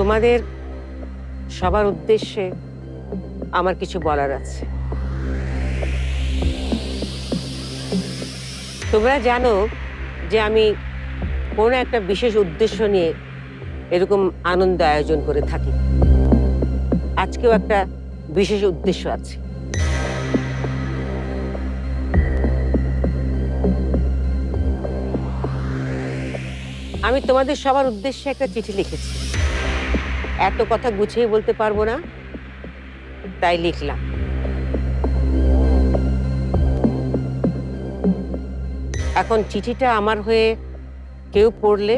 তোমাদের সবার উদ্দেশ্যে আমার কিছু বলার আছে। তোমরা জানো যে আমি কোনো একটা বিশেষ উদ্দেশ্য নিয়ে এরকম আনন্দ আয়োজন করে থাকি। আজকেও একটা বিশেষ উদ্দেশ্য আছে। আমি তোমাদের সবার উদ্দেশ্যে একটা চিঠি লিখেছি। এত কথা গুছিয়ে বলতে পারব না। তাই লিখলাম। এখন চিঠিটা আমার হয়ে কেউ পড়লে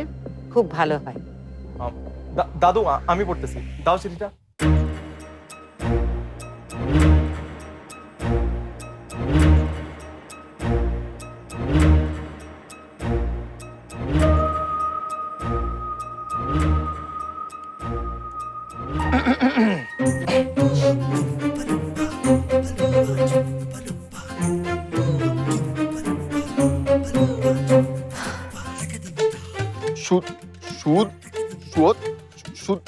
খুব ভালো হয়। দাদু আমি পড়তেছি। দাও চিঠিটা। সুদ সুদ সুদ সুদ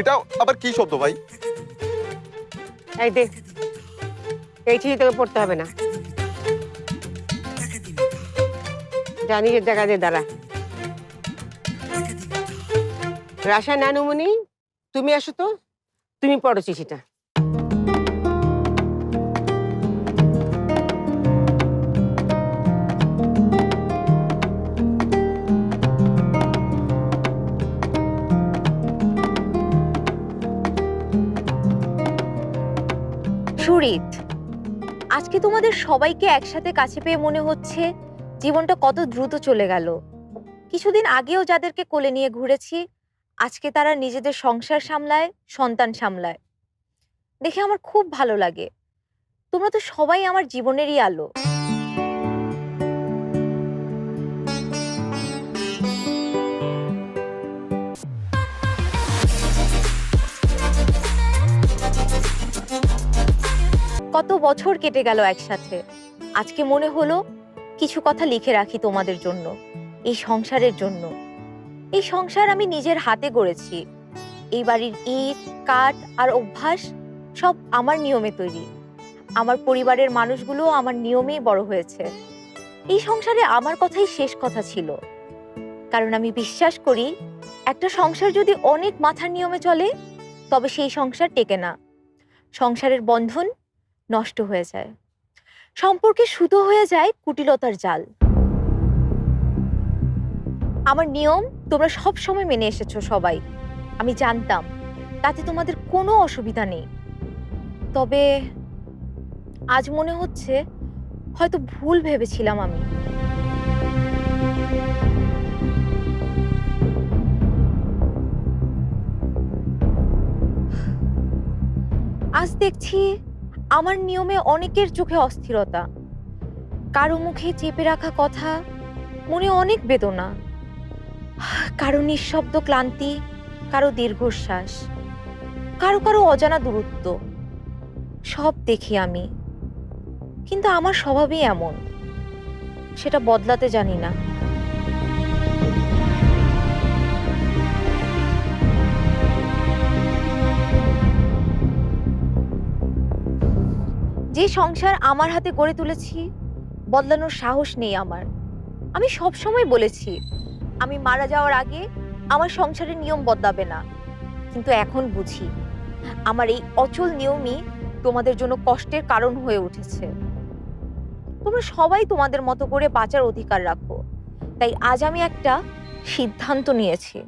এটা আবার কি শব্দ ভাই? এই দে, এই চিঠি তোকে পড়তে হবে না। জানি যে দেখা দিয়ে দাঁড়া। রাশা নানুমণি তুমি আসো তো, তুমি পড়ো চিঠিটা। সুরিত, আজকে তোমাদের সবাইকে একসাথে কাছে পেয়ে মনে হচ্ছে জীবনটা কত দ্রুত চলে গেল। কিছুদিন আগেও যাদেরকে কোলে নিয়ে ঘুরেছি আজকে তারা নিজেদের সংসার সামলায়, সন্তান সামলায়। দেখে আমার খুব ভালো লাগে। তোমরা তো সবাই আমার জীবনেরই আলো। কত বছর কেটে গেল একসাথে। আজকে মনে হলো, কিছু কথা লিখে রাখি তোমাদের জন্য, এই সংসারের জন্য। এই সংসার আমি নিজের হাতে গড়েছি। এই বাড়ির ইট কাঠ আর অভ্যাস সব আমার নিয়মে তৈরি। আমার পরিবারের মানুষগুলো আমার নিয়মেই বড় হয়েছে। এই সংসারে আমার কথাই শেষ কথা ছিল। কারণ আমি বিশ্বাস করি, একটা সংসার যদি অনেক মাথার নিয়মে চলে, তবে সেই সংসার টেকে না। সংসারের বন্ধন নষ্ট হয়ে যায়। সম্পর্কে সুতো হয়ে যায় কুটিলতার জাল। আমার নিয়ম তোমরা সব সময় মেনে এসেছ সবাই। আমি জানতাম, তাতে তোমাদের কোনো অসুবিধা নেই। তবে আজ মনে হচ্ছে হয়তো ভুল ভেবেছিলাম আমি। আজ দেখছি আমার নিয়মে অনেকের চোখে অস্থিরতা। কারও মুখে চেপে রাখা কথা মনে অনেক বেদনা। কারও নিঃশব্দ ক্লান্তি, কারও দীর্ঘশ্বাস, কারও কারও অজানা দূরত্ব। সব দেখি আমি। কিন্তু আমার স্বভাবই এমন। সেটা বদলাতে জানি না। যে সংসার আমার হাতে গড়ে তুলেছি, বদলানোর সাহস নেই আমার। আমি সব সময় বলেছি আমি মারা যাওয়ার আগে আমার সংসারের নিয়ম বদলাবে না। কিন্তু এখন বুঝি, আমার এই অচল নিয়মই তোমাদের জন্য কষ্টের কারণ হয়ে উঠেছে। তোমরা সবাই তোমাদের মতো করে বাঁচার অধিকার রাখো। তাই আজ আমি একটা সিদ্ধান্ত নিয়েছি।